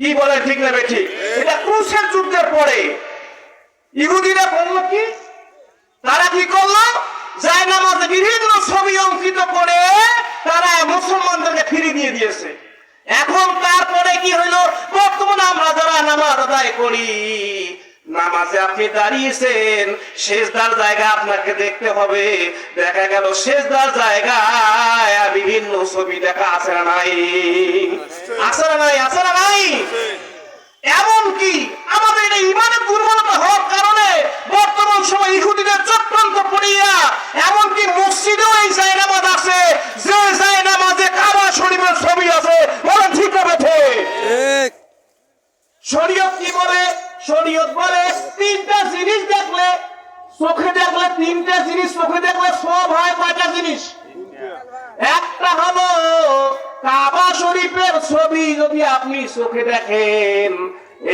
কি বলে ঠিক নেবে ঠিক এটা ক্রুশের যুদ্ধের পরে। ইহুদিরা করল কি? তারা কি করল? যায় নামাজে বিভিন্ন ছবি অঙ্কিত করে তারা মুসলমানদেরকে ফিরিয়ে দিয়ে দিয়েছে। এখন তারপরে কি হইল? বর্তমানে আমরা যারা নামাজ আদায় করি নামাজে আপনি দাঁড়িয়েছেন শেষদার জায়গা আপনাকে দেখতে হবে। দেখা গেল শেষদার জায়গায় বিভিন্ন ছবি দেখা আছে না নাই? না নাই? না নাই এমন কি আমাদের এই ইমানের দুর্বলতা হওয়ার কারণে বর্তমান সময় ইহুদিদের চক্রান্ত পড়িয়া এমনকি মসজিদেও এই জায়নামাজ আছে যে জায়নামাজে কাবা শরীফের ছবি আছে বলেন ঠিক হবে ঠিক শরীয়ত কি বলে শরীয়ত বলে তিনটা জিনিস দেখলে, চোখে দেখলে তিনটা জিনিস, চোখে দেখলে সব হয় কয়টা জিনিস? একটা হলো, কাবা শরীফের ছবি যদি আপনি চোখে দেখেন,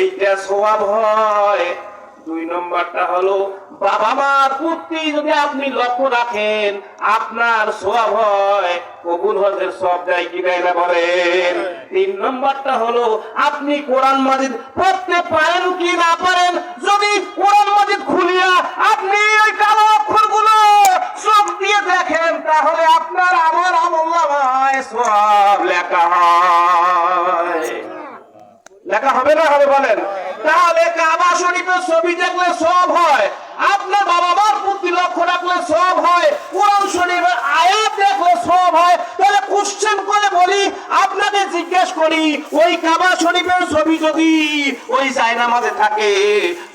এইটা সোয়াব হয়। দুই নম্বরটা হলো বাবা মার পুত্রি যদি আপনি লক্ষ্য রাখেন, আপনার সোয়াব হয়, কবুল হজের সব দেয় কি দেয় না বলেন? তিন নম্বরটা হলো, আপনি কোরআন মাজিদ পড়তে পারেন কি না পারেন, যদি কোরআন মাজিদ খুলিয়া আপনি ওই কালো অক্ষরগুলো চোখ দিয়ে দেখেন, তাহলে আপনার আমার আমল্লামায় সব লেখা হয়। লেখা হবে না হবে বলেন? তাহলে কাবা শরীফের ছবি দেখলে সব হয়। আপনার বাবা মার প্রতি লক্ষ্য রাখলে সব হয়। কোরআন শরীফের আয়াত দেখলে সব হয়। তাহলে কোশ্চেন করে বলি আপনাকে জিজ্ঞেস করি, ওই কাবা শরীফের ছবি যদি ওই জায়নামাজে থাকে,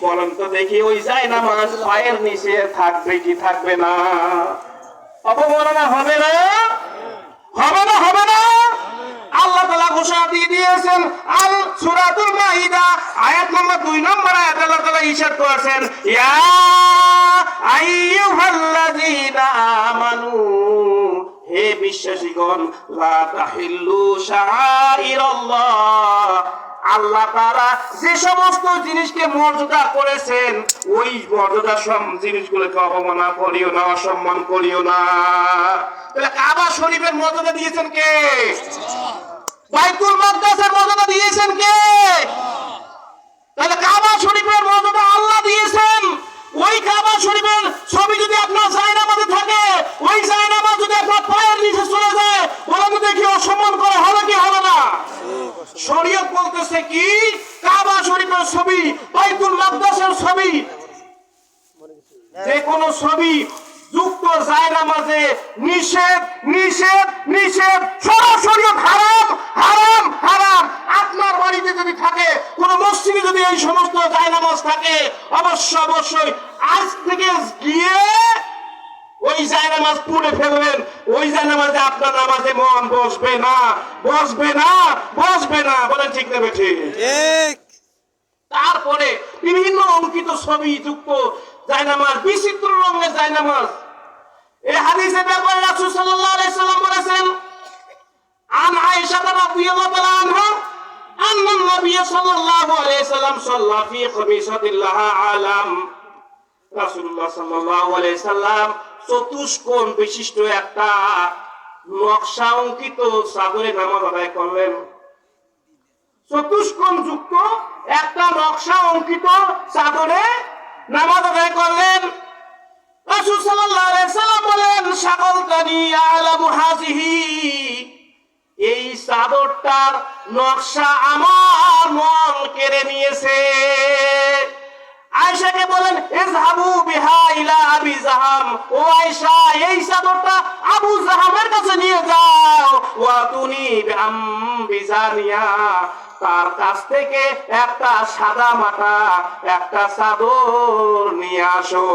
বলেন তো দেখি ওই জায়নামাজ পায়ের নিচে থাকবে কি থাকবে না? অপমাননা হবে না? হবে না হবে না? আল্লাহ তালা ঘোষণা দিয়ে দিয়েছেন সুরাতুল মাইদা, আয়াত নম্বর দুই নম্বর আয়াত আল্লাহ করেছেন আমানু, হে বিশ্বাসীগণ, লা তাহিল্লু আল্লাহ তারা যে সমস্ত জিনিসকে মর্যাদা করেছেন, ওই মর্যাদা সব জিনিসগুলোকে অবমাননা করিও না, অসম্মান করিও না। তাহলে কাবা শরীফের মর্যাদা দিয়েছেন কে? বাইতুল মাকদাসের মর্যাদা দিয়েছেন কে? তাহলে কাবা শরীফের মর্যাদা আল্লাহ দিয়েছেন। ওই কাবা শরীফের ছবি যদি আপনার জায়নামাজে থাকে, ওই জায়নামাজ যদি আপনার পায়ের নিচে চলে যায় তো দেখি অসম্মান করা হবে কি হবে না? শরীয়ত বলতেছে কি? কাবা শরীফের ছবি, বাইতুল মাকদাসের ছবি। যে কোনো ছবি যায় না নিষেধ নিষেধ নিষেধ। সরাসরি হারাম হারাম হারাম। আপনার বাড়িতে যদি থাকে কোন মসজিদে যদি এই সমস্ত জায়নামাজ থাকে অবশ্য অবশ্যই আজ থেকে গিয়ে ওই জায়নামাজ পুড়ে ফেলবেন। ওই জায়নামাজে আপনার নামাজে মন বসবে না। বসবে না বসবে না। বলেন ঠিক নেবে ঠিক ঠিক। তারপরে বিভিন্ন অঙ্কিত ছবি যুক্ত জায়নামাজ বিচিত্র রঙের জায়নামাজ এই হাদিসে ব্যাপারে রাসূল সাল্লাল্লাহু আলাইহি সাল্লাম বলেছেন আন আয়েশা রাদিয়াল্লাহু তাআলা আনহা أن النبي صلى الله عليه وسلم صلى في خميسة لها عالم রাসূলুল্লাহ সাল্লাল্লাহু আলাইহি সাল্লাম চতুষ্কোণ বিশিষ্ট একটা নকশা অঙ্কিত সাগরে নামাজ আদায় করলেন চতুষ্কোণ যুক্ত একটা নকশা অঙ্কিত চাদরে নামাজ আদায় করলেন এই চাদরটার নকশা আমার মন কেড়ে নিয়েছে। আয়েশাকে বলেন, ইযহাবু বিহা ইলা আবি জাহাম। ও আয়েশা, এই চাদরটা আবু জাহামের কাছে নিয়ে যাও। ওয়া তুনি বিআম বিজানিয়া তার কাছ থেকে একটা সাদা মাটা, একটা চাদর নিয়ে আসো।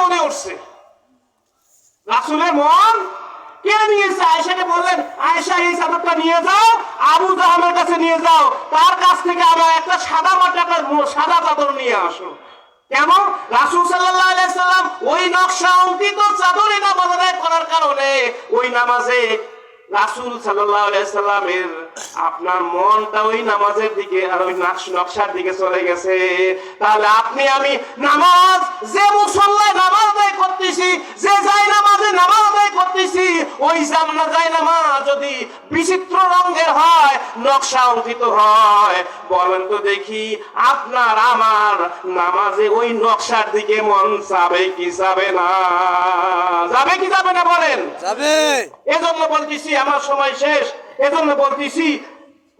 মনে নিয়েছে? বললেন এই চাদরটা নিয়ে যাও, আবু জাহামের কাছে নিয়ে যাও। তার কাছ থেকে আমার একটা সাদা মাটা সাদা চাদর নিয়ে আসো। কেমন? রাসুল সাল্লাল্লাহু আলাইসাল্লাম ওই নকশা অঙ্কিত চাদরে নামাজ আদায় করার কারণে ওই নামাজে রাসুল সাল্লাহ আলাইহি সাল্লামের আপনার মনটা ওই নামাজের দিকে আর ওই নাকশ- নকশার দিকে চলে গেছে। তাহলে আপনি আমি নামাজ যে মুসল্লায় নামাজ আদায় করতেছি যে যাই নামাজে নামাজ আদায় করতেছি ওই জামনা যাই নামাজ যদি বিচিত্র রঙের হয় নকশা অঙ্কিত হয়। বলেন তো দেখি আপনার আমার নামাজে ওই নকশার দিকে মন যাবে কি যাবে না? যাবে কি যাবে না বলেন? যাবে। এজন্য বলতেছি আমার সময় শেষ। এজন্য বলতেছি,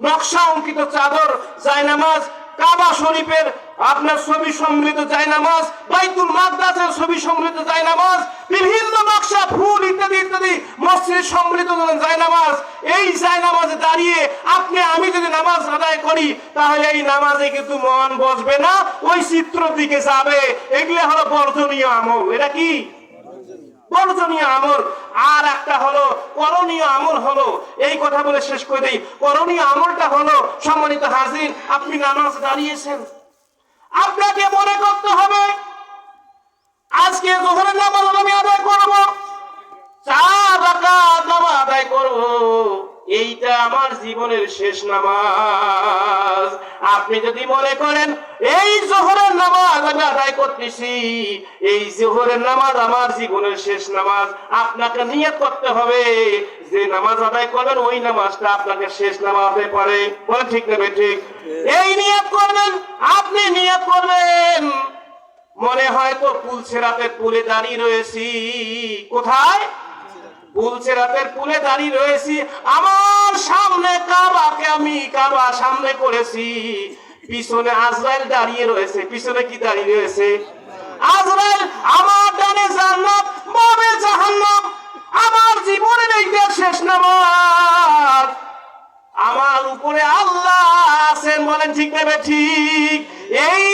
নকশা অঙ্কিত চাদর, জায়নামাজ, কাবা শরীফের আপনার ছবি সম্মিলিত জায়নামাজ, বাইতুল মাকদাসের ছবি সম্মিলিত জায়নামাজ, বিভিন্ন নকশা, ফুল ইত্যাদি ইত্যাদি, মসজিদ সম্মিলিত জায়নামাজ। এই জায়নামাজে দাঁড়িয়ে আপনি, আমি যদি নামাজ আদায় করি, তাহলে এই নামাজে কিন্তু মন বসবে না, ওই চিত্র দিকে যাবে। এগুলো হলো বর্জনীয় আমল। এটা কি? বর্জনীয় আমল। আর একটা হলো, করণীয় আমল হলো, এই কথা বলে শেষ করে দিই। করণীয় আমলটা হলো, সম্মানিত হাজির, আপনি নামাজ দাঁড়িয়েছেন। আপনাকে মনে করতে হবে, আজকে জোহরের নামাজ আমি আদায় করব। চার রাকাত আদায় করব। এইটা আমার জীবনের শেষ নামাজ। আপনি যদি মনে করেন এই জোহরের নামাজ আমি আদায় করতেছি এই জোহরের নামাজ আমার জীবনের শেষ নামাজ আপনাকে নিয়ত করতে হবে। যে নামাজ আদায় করবেন ওই নামাজটা আপনাকে শেষ নামাজ হতে পারে বলে ঠিক নেবে ঠিক। এই নিয়ত করবেন আপনি নিয়ত করবেন। মনে হয় তো পুল ছেড়াতে পুলে দাঁড়িয়ে রয়েছি। কোথায়? পুল ছেড়াতের পুলে দাঁড়িয়ে রয়েছি। আমার সামনে কাবাকে আমি কাবা সামনে করেছি। পিছনে আজরাইল দাঁড়িয়ে রয়েছে। পিছনে কি দাঁড়িয়ে রয়েছে? আজরাইল, আমার ডানে জান্নাত, বামে জাহান্নাম আমার জীবনের এইটা শেষ নামাজ। আমার উপরে আল্লাহ আছেন বলেন, ঠিক নেবে ঠিক? এই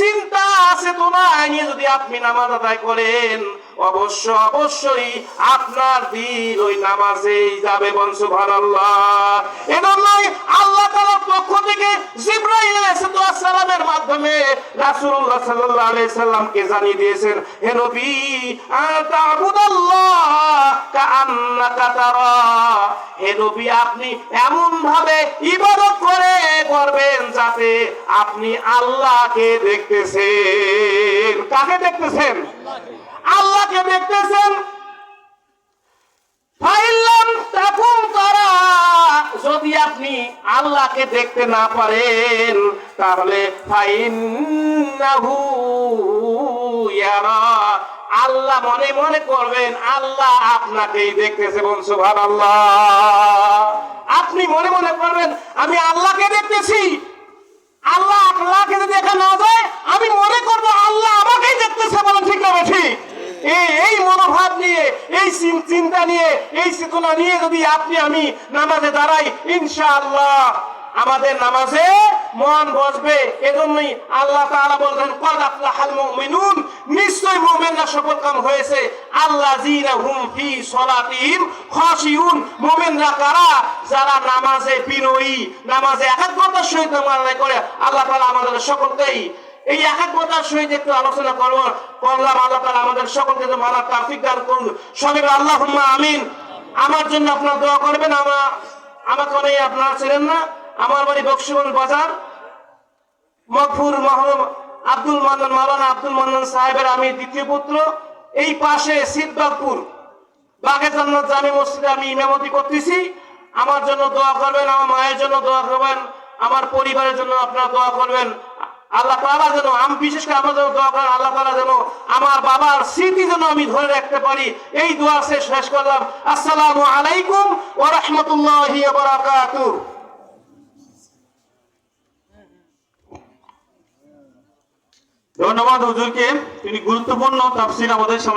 চিন্তা আছে তোমায় নিয়ে যদি আপনি নামাজ আদায় করেন। অবশ্য অবশ্যই আপনার দিন ওই নামাজেই যাবে বংশ ভারাল্লাহ এজন্যই আল্লাহ তাআলার পক্ষ থেকে জিব্রাইল সালামের মাধ্যমে রাসূলুল্লাহ সাল্লাল্লাহু আলাইহি সাল্লামকে জানিয়ে দিয়েছেন, হে নবী আতাবুদাল্লাহ কাআন্নাকা তারা। হে নবী, আপনি এমন ভাবে ইবাদত করে করবেন যাতে আপনি আল্লাহকে দেখতেছেন। কাকে দেখতেছেন? আল্লাহকে দেখতেছেন। তাকুম তারা, যদি আপনি আল্লাহকে দেখতে না পারেন, তাহলে আল্লাহ মনে মনে করবেন, আল্লাহ আপনাকেই দেখতেছে বল সুবহানাল্লাহ। আপনি মনে মনে করবেন, আমি আল্লাহকে দেখতেছি। আল্লাহ আল্লাহকে দেখা না যায়, আমি মনে করব আল্লাহ আমাকেই দেখতেছে বলে ঠিক না ঠিক এই মনোভাব নিয়ে, এই চিন্তা নিয়ে, এই চেতনা নিয়ে যদি আপনি, আমি নামাজে দাঁড়াই, ইনশাআল্লাহ আমাদের নামাজে মন বসবে। এজন্যই আল্লাহ তাআলা বলছেন, কদ আফলাহাল মুমিনুন। নিশ্চয় মুমিনরা সফল কাম হয়েছে। আল্লাযীনা হুম ফি সলাতিহিম খাশিউন। মুমিনরা কারা? যারা নামাজে বিনয়ী, নামাজে একাগ্রতার সহিত নামাজ করে, আল্লাহ তাআলা আমাদের সকলকেই এই একাগ্রতার সহিত একটু আলোচনা করব। করলাম আল্লাহ তাআলা আমাদের সকলকে মানার তাফিক দান করুন। সবাই আল্লাহুম্মা আমিন। আমার জন্য আপনারা দোয়া করবেন। আমরা আমাকে অনেক আপনারা ছিলেন না। আমার বাড়ি বক্সিবন বাজার। মকফুর মহরম আব্দুল মান্নান, মাওলানা আব্দুল মান্নান সাহেবের আমি দ্বিতীয় পুত্র। এই পাশে সিদ্দাপুর বাগে জান্নাত জামি মসজিদে আমি ইমামতি করতেছি। আমার জন্য দোয়া করবেন, আমার মায়ের জন্য দোয়া করবেন, আমার পরিবারের জন্য আপনারা দোয়া করবেন। আল্লাহ তালা যেন, আমি বিশেষ করে জন্য দোয়া করেন, আল্লাহ তালা যেন আমার বাবার স্মৃতি যেন আমি ধরে রাখতে পারি। এই দোয়া শেষ শেষ করলাম। আসসালামু আলাইকুম ও রহমতুল্লাহ ধন্যবাদ হুজুরকে, তিনি গুরুত্বপূর্ণ তাফসির আমাদের সামনে